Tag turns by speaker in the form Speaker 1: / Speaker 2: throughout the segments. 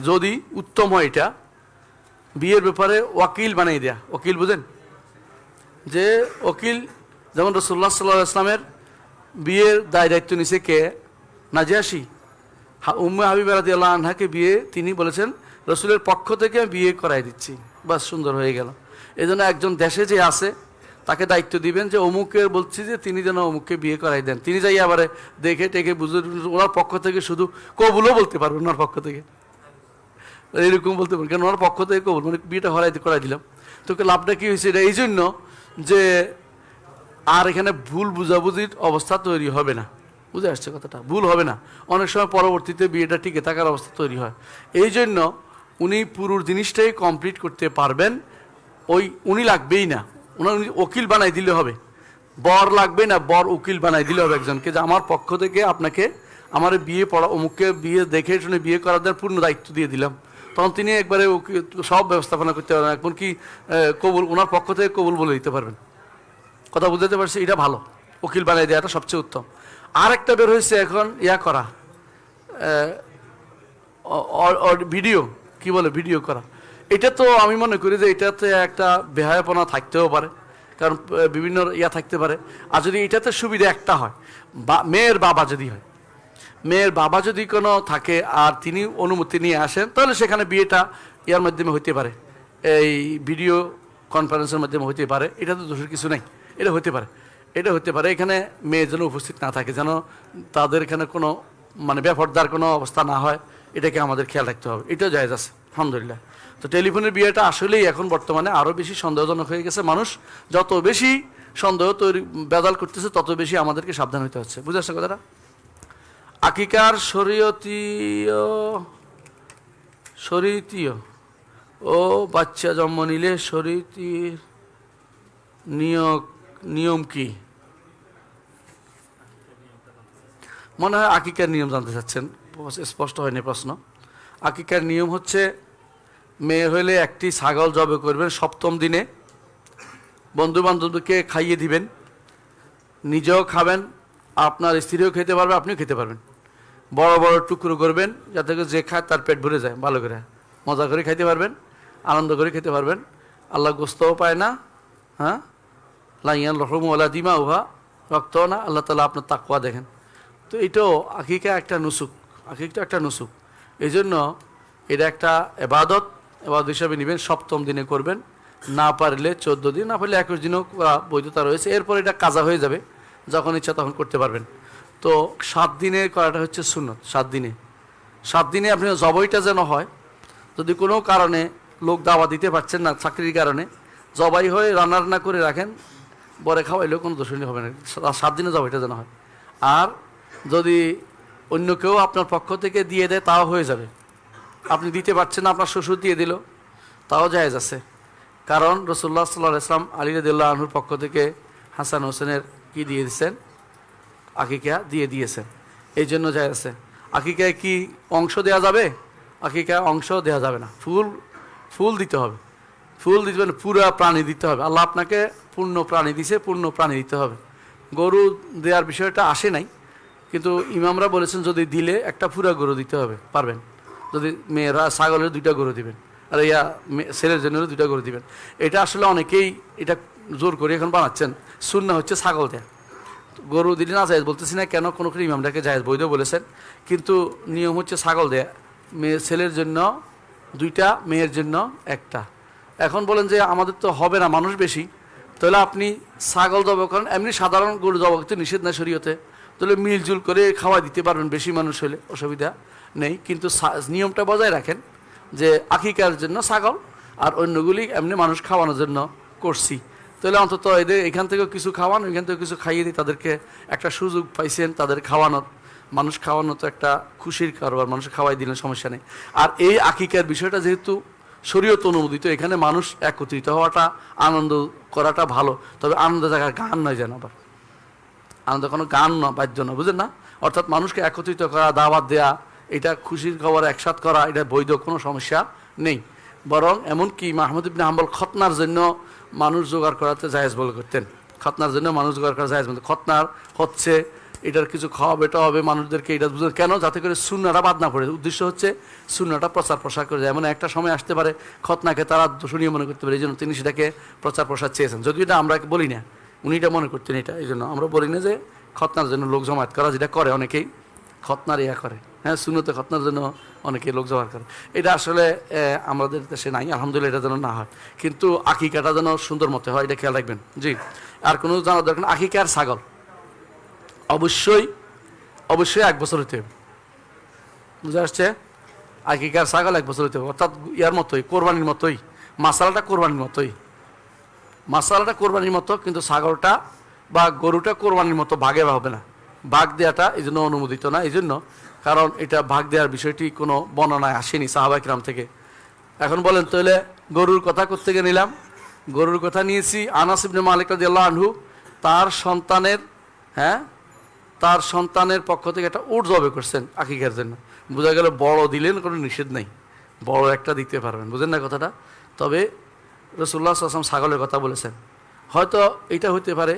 Speaker 1: যদি উত্তম হয় এটা, বিয়ের ব্যাপারে ওয়াকিল বানিয়ে দেয়া। ওকিল বুঝেন? যে ওকিল যেমন রসুল্লাহ সাল্লাহ ইসলামের বিয়ের দায় দায়িত্ব নিছে কে? নাজিয়াসি। উম্মে হাবিব রাদি আল্লাহ আনহাকে বিয়ে তিনি বলেছেন, রসুলের পক্ষ থেকে আমি বিয়ে করাই দিচ্ছি। বাস সুন্দর হয়ে গেল। এই জন্য একজন দেশে যে আছে, তাকে দায়িত্ব দিবেন যে অমুকের বলছি যে তিনি যেন অমুককে বিয়ে করাই দেন। তিনি যাই আবার দেখে টেকে বুঝে, ওনার পক্ষ থেকে শুধু কবুলও বলতে পারবেন ওনার পক্ষ থেকে। এরকম বলতে পারেন কারণ ওনার পক্ষ থেকে কবুল। মানে বিয়েটা হরাই করাই দিলাম। তোকে লাভটা কী হয়েছে এটা? এই জন্য যে আর এখানে ভুল বুঝাবুঝির অবস্থা তৈরি হবে না। বুঝে আসছে কথাটা? ভুল হবে না। অনেক সময় পরবর্তীতে বিয়েটা টিকে থাকার অবস্থা তৈরি হয়। এই জন্য উনি পুরুর জিনিসটাই কমপ্লিট করতে পারবেন। ওই উনি লাগবেই না। ওনার উনি উকিল বানাই দিলে হবে। বর লাগবে না, বর উকিল বানাই দিলে হবে একজনকে। যে আমার পক্ষ থেকে আপনাকে আমার বিয়ে পড়া অমুককে বিয়ে দেখে শুনে বিয়ে করার পূর্ণ দায়িত্ব দিয়ে দিলাম। তখন তিনি একবারে সব ব্যবস্থাপনা করতে পারবেন এমনকি কবুল ওনার পক্ষ থেকে কবুল বলে দিতে পারবেন। কথা বুঝতে পারছি এটা ভালো। উকিল বানাই দেওয়াটা সবচেয়ে উত্তম। আর একটা বের হয়েছে এখন, ইয়া করা। ভিডিও। কি বলে? ভিডিও করা। এটা তো আমি মনে করি যে এটাতে একটা বেহায়াপনা থাকতেও পারে। কারণ বিভিন্ন ইয়া থাকতে পারে। আর যদি এটাতে সুবিধা একটা হয়, বা, মেয়ের বাবা যদি হয় মেয়ের বাবা যদি কোনো থাকে আর তিনি অনুমতি নিয়ে আসেন, তাহলে সেখানে বিয়েটা ইয়ার মাধ্যমে হতে পারে। এই ভিডিও কনফারেন্সের মাধ্যমে হতে পারে। এটা তো দোষের কিছু নেই। এটা হতে পারে। এটা হতে পারে। এখানে মেয়ে যেন উপস্থিত না থাকে, যেন তাদের এখানে কোনো মানে ব্যাপারদার কোনো অবস্থা না হয়, এটাকে আমাদের খেয়াল রাখতে হবে। এটাও জায়েজ আছে, আলহামদুলিল্লাহ। তো টেলিফোনের বিয়েটা আসলেই এখন বর্তমানে আরও বেশি সন্দেহজনক হয়ে গেছে। মানুষ যত বেশি সন্দেহ তৈরি বেদাল করতেছে, তত বেশি আমাদেরকে সাবধান হতে হচ্ছে। বুঝে আসছে কথাটা? আকিকার শরীয়তীয় শরীতীয় ও বাচ্চা জন্ম নিলে শরীতির নিয়োগ, নিয়ম কি? মনে হয় আকিকার নিয়ম জানতে চাচ্ছেন। স্পষ্ট হয়নি প্রশ্ন। আকিকার নিয়ম হচ্ছে মেয়ে হলে একটি ছাগল জবে করবেন সপ্তম দিনে। বন্ধু বান্ধবকে খাইয়ে দিবেন। নিজেও খাবেন, আপনার স্ত্রীও খেতে পারবে, আপনিও খেতে পারবেন। বড় বড় টুকরো করবেন যাতে করে যে খায় তার পেট ভরে যায়, ভালো করে। মজা করে খাইতে পারবেন, আনন্দ করে খেতে পারবেন। আল্লাহ গোস্তও পায় না হ্যাঁ? লাইয়ান রহম দিমা উহা রক্তও না, আল্লাহ তালা আপনার তাকুয়া দেখেন। তো এটাও আকিকা একটা নুসুক আকিকটা একটা নুসুক। এই জন্য এটা একটা এবাদত এবাদত হিসাবে নেবেন, সপ্তম দিনে করবেন। না পারলে চোদ্দ দিন, না পারলে একুশ দিনও বৈধতা রয়েছে। এরপর এটা কাজা হয়ে যাবে, যখন ইচ্ছা তখন করতে পারবেন। তো সাত দিনে করাটা হচ্ছে সুন্নত, সাত দিনে। সাত দিনে আপনি জবইটা যেন হয়, যদি কোনো কারণে লোক দাওয়া দিতে পারছেন না, চাকরির কারণে, জবাই হয়ে রান্না রান্না করে রাখেন, বরে খাওয়াইলেও কোনো দোষণী হবে না, সাত দিনে জবাইটা যেন হয়। আর যদি অন্য কেউ আপনার পক্ষ থেকে দিয়ে দেয়, তাও হয়ে যাবে। আপনি দিতে পারছেন না, আপনার শ্বশুর দিয়ে দিল, তাও জায়েজ আছে। কারণ রসুল্লাহ সাল্লাহ ইসলাম আলী রদুল্লাহ আনহুর পক্ষ থেকে হাসান হোসেনের কি দিয়ে দিয়েছেন আকিকা দিয়ে দিয়েছেন এই জন্য যায় আছে। আকিকায় কি অংশ দেয়া যাবে? আকিকায় অংশ দেওয়া যাবে না। ফুল ফুল দিতে হবে। ফুল দিতে হবে, পুরা প্রাণী দিতে হবে। আল্লাহ আপনাকে পূর্ণ প্রাণী দিছে, পূর্ণ প্রাণী দিতে হবে। গরু দেওয়ার বিষয়টা আসে নাই, কিন্তু ইমামরা বলেছেন যদি দিলে একটা পুরা গরু দিতে হবে, পারবেন। যদি মেয়েরা, ছাগলের দুইটা গরু দিবেন, আর ইয়া ছেলের জন্য দুইটা গরু দিবেন। এটা আসলে অনেকেই এটা জোর করে এখন বানাচ্ছেন। শূন্য হচ্ছে ছাগল দেয়া। গরু দিলে না জায়েজ, বলতেছি না কেন কোনো কোনো ইমামটাকে জায়েজ, বৈধ বলেছেন। কিন্তু নিয়ম হচ্ছে ছাগল দেয়া, মেয়ে ছেলের জন্য দুইটা, মেয়ের জন্য একটা। এখন বলেন যে আমাদের তো হবে না, মানুষ বেশি। তাহলে আপনি ছাগল জব করেন, এমনি সাধারণ গরু জব করতে নিষেধ না শরীয়তে। তাহলে মিলজুল করে খাওয়া দিতে পারবেন, বেশি মানুষ হলে অসুবিধা নেই। কিন্তু নিয়মটা বজায় রাখেন যে আকিকার জন্য ছাগল, আর অন্যগুলি এমনি মানুষ খাওয়ানোর জন্য করছি। তাহলে অন্তত এদের এখান থেকেও কিছু খাওয়ান, এখান থেকে কিছু খাইয়ে দিই তাদেরকে একটা সুযোগ পাইছেন তাদের খাওয়ানোর। মানুষ খাওয়ানো তো একটা খুশির কারবার, মানুষ খাওয়াই দিলে সমস্যা নেই। আর এই আকিকার বিষয়টা যেহেতু শরীয়ত অনুমোদিত, এখানে মানুষ একত্রিত হওয়াটা, আনন্দ করাটা ভালো। তবে আনন্দ জায়গার গান নয় যেন আবার। আনন্দ কোনো গান না বাদ্য না বুঝলেন না? অর্থাৎ মানুষকে একত্রিত করা, দাওয়াত দেয়া, এটা খুশির খবর, একসাথ করা, এটা বৈধ কোনো সমস্যা নেই। বরং এমনকি মাহমুদ ইবনে হাম্বল খতনার জন্য মানুষ জোগাড় করাতে জায়েজ বলে করতেন। খতনার জন্য মানুষ জোগাড় করা জায়েজ বলতে খতনার হচ্ছে এটার কিছু খাওয়াবে এটা হবে মানুষদেরকে এটা বুঝে কেন? যাতে করে শূন্যটা বাদ না পড়ে। উদ্দেশ্য হচ্ছে শূন্যটা প্রচার প্রসার করে যায় এমন একটা সময় আসতে পারে খতনাকে তারা দূষণীয় মনে করতে পারে। এই জন্য তিনি সেটাকে প্রচার প্রসার চেয়েছেন। যদিও এটা আমরা বলি না, উনি এটা মনে করতেন এটা। এই জন্য আমরা বলি না যে খতনার জন্য লোক জমায়েত করা যেটা করে অনেকেই। খতনার ইয়া করে। হ্যাঁ শূন্যতে খতনার জন্য অনেকে লোক জমায়েত করে। এটা আসলে আমাদের দেশে নাই, আলহামদুলিল্লাহ এটা যেন না হয়। কিন্তু আকিকাটা যেন সুন্দর মতো হয়, এটা খেয়াল রাখবেন। জি, আর কোনো জানার দরকার আকিকা আর ছাগল। অবশ্যই অবশ্যই এক বছর হইতে হবে। বুঝে আসছে আকিকার ছাগল এক বছর হইতে হবে। অর্থাৎ ইয়ার মতোই, কোরবানির মতোই, মাসালাটা কোরবানির মতোই। মাসালাটা কোরবানির মতো, কিন্তু ছাগলটা বা গরুটা কোরবানির মতো ভাগে হবে না। ভাগ দেওয়াটা এই জন্য অনুমোদিত না, এই জন্য। কারণ এটা ভাগ দেওয়ার বিষয়টি কোনো বর্ণনায় আসেনি সাহাবাইকরাম থেকে। এখন বলেন, তাহলে গরুর কথা কোথেকে নিলাম? গরুর কথা নিয়েছি আনাস ইবনে মালিক আনহু, তার সন্তানের হ্যাঁ? তার সন্তানের পক্ষ থেকে একটা উট জবে করছেন আকিকার জন্য। বোঝা গেল বড় দিলেন, কোনো নিষেধ নেই। বড় একটা দিতে পারবেন, বুঝেন না কথাটা? তবে রসুল্লাহ আসলাম ছাগলের কথা বলেছেন। হয়তো এটা হতে পারে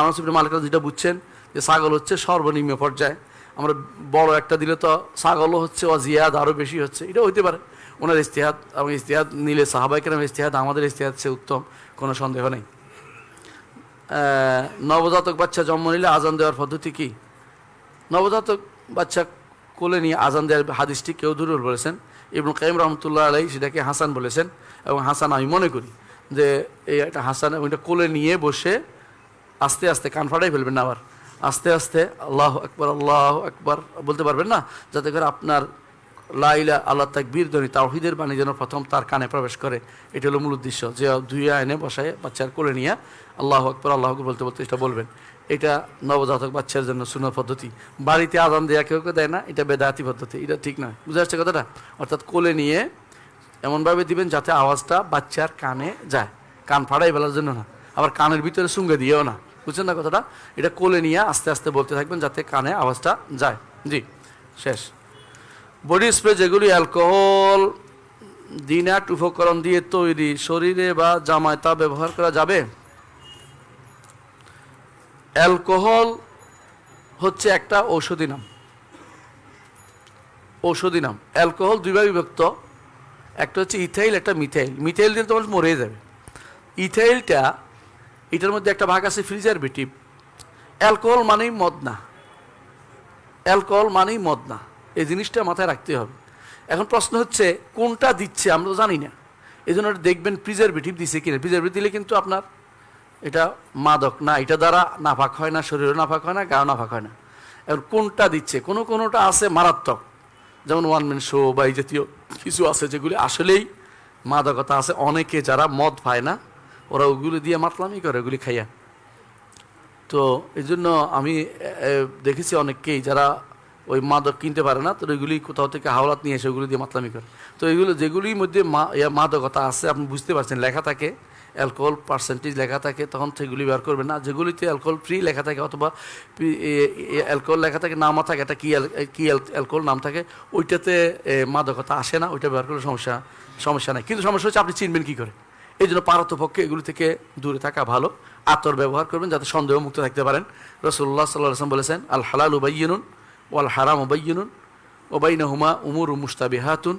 Speaker 1: আনসিবনে মালিকরা যেটা বুঝছেন যে ছাগল হচ্ছে সর্বনিম্ন পর্যায়ে। আমরা বড় একটা দিলে তো ছাগলও হচ্ছে অজিয়াদ, আরও বেশি হচ্ছে। এটা হইতে পারে। ওনার ইস্তেহাদ এবং ইস্তেহাদ নিলে সাহাবাইকেরাম ইস্তেহাদ, আমাদের ইস্তেহাদ সে উত্তম, কোনো সন্দেহ নেই। নবজাতক বাচ্চা জন্ম নিলে আজান দেওয়ার পদ্ধতি কী? নবজাতক বাচ্চা কোলে নিয়ে আজান দেওয়ার হাদিসটি কেউ দুরুল বলেছেন। এবং কাইম রহমতুল্লাহ আলাই সেটাকে হাসান বলেছেন এবং হাসান আমি মনে করি যে এই একটা হাসান এটা কোলে নিয়ে বসে আস্তে আস্তে কান ফাটাই ফেলবেন না আবার। আস্তে আস্তে আল্লাহ আকবর আল্লাহ আকবর বলতে পারবেন না? যাতে করে আপনার লাইলা আল্লাহ তাকবীর ধ্বনি, তাওহিদের বাণী যেন প্রথম তার কানে প্রবেশ করে। এটা হলো মূল উদ্দেশ্য। যে দুই আইনে বসায় বাচ্চার কোলে নিয়ে আল্লাহ আকবর আল্লাহ আকবর বলতে বলতে এটা বলবেন। এটা নবজাতক বাচ্চার জন্য সুন্দর পদ্ধতি। বাড়িতে আদান দেয়া কেউ কেউ দেয় না, এটা বেদাতি পদ্ধতি, এটা ঠিক নয় বুঝতে পারছে কথাটা? অর্থাৎ কোলে নিয়ে এমনভাবে দিবেন যাতে আওয়াজটা বাচ্চার কানে যায়। কান ফাড়াই ফেলার জন্য না, আবার কানের ভিতরে সুঙ্গে দিয়েও না। বুঝছেন না কথাটা? এটা কোলে নিয়ে আস্তে আস্তে বলতে থাকবেন যাতে কানে আওয়াজটা যায়। জি, শেষ। বডি স্প্রে যেগুলি অ্যালকোহল, দিনাট উপকরণ দিয়ে তৈরি, শরীরে বা জামায় তা ব্যবহার করা যাবে? অ্যালকোহল হচ্ছে একটা ঔষধি নাম। ঔষধি নাম। অ্যালকোহল দুইভাবে বিভক্ত। একটা হচ্ছে ইথাইল, একটা মিথাইল। মিথাইল দিলে তোমার মরে যাবে। ইথাইলটা এটার মধ্যে একটা ভাগ আছে প্রিজারভেটিভ অ্যালকোহল মানেই মদ না অ্যালকোহল মানেই মদ না এই জিনিসটা মাথায় রাখতে হবে। এখন প্রশ্ন হচ্ছে, কোনটা দিচ্ছে আমরা তো জানি না। এই জন্য দেখবেন প্রিজারভেটিভ দিচ্ছে কিনা। প্রিজারভেটিভ দিলে কিন্তু আপনার এটা মাদক না, এটা দ্বারা নাফাক হয় না, শরীরও নাফাক হয় না, গাও নাফাক হয় না। এখন কোনটা দিচ্ছে? কোনো কোনোটা আছে মারাত্মক। যেমন ওয়ান ম্যান শো বা এই জাতীয় কিছু আছে যেগুলি আসলেই মাদকতা আছে। অনেকে যারা মদ পায় না ওরা ওগুলো দিয়ে মাতলামি করে, ওগুলি খাইয়া। তো এই জন্য আমি দেখেছি অনেককেই যারা ওই মাদক কিনতে পারে না, তো ওইগুলি কোথাও থেকে হাওলাত নিয়ে এসে ওগুলি দিয়ে মাতলামি করে। তো এগুলো, যেগুলির মধ্যে মা মাদকতা আছে, আপনি বুঝতে পারছেন, লেখা থাকে, অ্যালকোহল পার্সেন্টেজ লেখা থাকে, তখন সেগুলি ব্যবহার করবে না। যেগুলিতে অ্যালকোহল ফ্রি লেখা থাকে, অথবা অ্যালকোহল লেখা থাকে, নামা থাকে, একটা কি কি অ্যাল- অ্যালকোহল নাম থাকে, ওইটাতে মাদকতা আসে না, ওইটা ব্যবহার করলে সমস্যা সমস্যা নাই। কিন্তু সমস্যা হচ্ছে আপনি চিনবেন কী করে? এই জন্য পারতপক্ষে এগুলি থেকে দূরে থাকা ভালো। আতর ব্যবহার করবেন যাতে সন্দেহ মুক্ত থাকতে পারেন। রসুল্লাহ সাল্লাহ আসলাম বলেছেন, আল হালাল উবাইনুন ওয়াল হারাম উবাইনুন ওবাইন হুমা উমুর মুস্তাবিহাতুন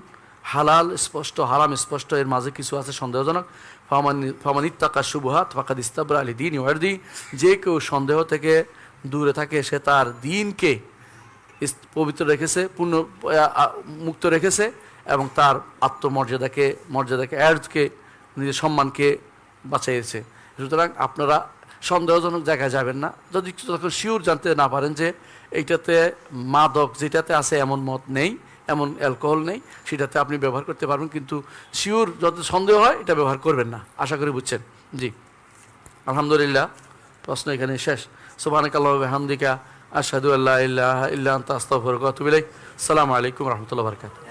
Speaker 1: হালাল স্পষ্ট, হারাম স্পষ্ট, এর মাঝে কিছু আছে সন্দেহজনক। ফামানিত্তাকা শুভহাত ফাকাদ ইস্তাবরা আলী দিন ওয়ার্দি। যে কেউ সন্দেহ থেকে দূরে থাকে, সে তার দিনকে পবিত্র রেখেছে, পূর্ণ মুক্ত রেখেছে এবং তার আত্মমর্যাদাকে, মর্যাদাকে অ্যার্থকে নিজের সম্মানকে বাঁচাইয়েছে। সুতরাং আপনারা সন্দেহজনক জায়গায় যাবেন না। যদি তখন শিওর জানতে না পারেন যে এইটাতে মাদক যেটাতে আছে এমন মদ নেই, এমন অ্যালকোহল নেই, সেটাতে আপনি ব্যবহার করতে পারবেন, কিন্তু শিওর যত সন্দেহ হয় এটা ব্যবহার করবেন না। আশা করি বুঝছেন। জি। আলহামদুলিল্লাহ, প্রশ্ন এখানে শেষ। সুবহানাক আল্লাহু হামদিকা আশহাদু আল্লা ইলাহা ইল্লা আনতা, আস্তাগফিরুকা ওয়া আতুবু ইলাইক। আসসালামু আলাইকুম রাহমাতুল্লাহি ওয়া বারাকাতুহু।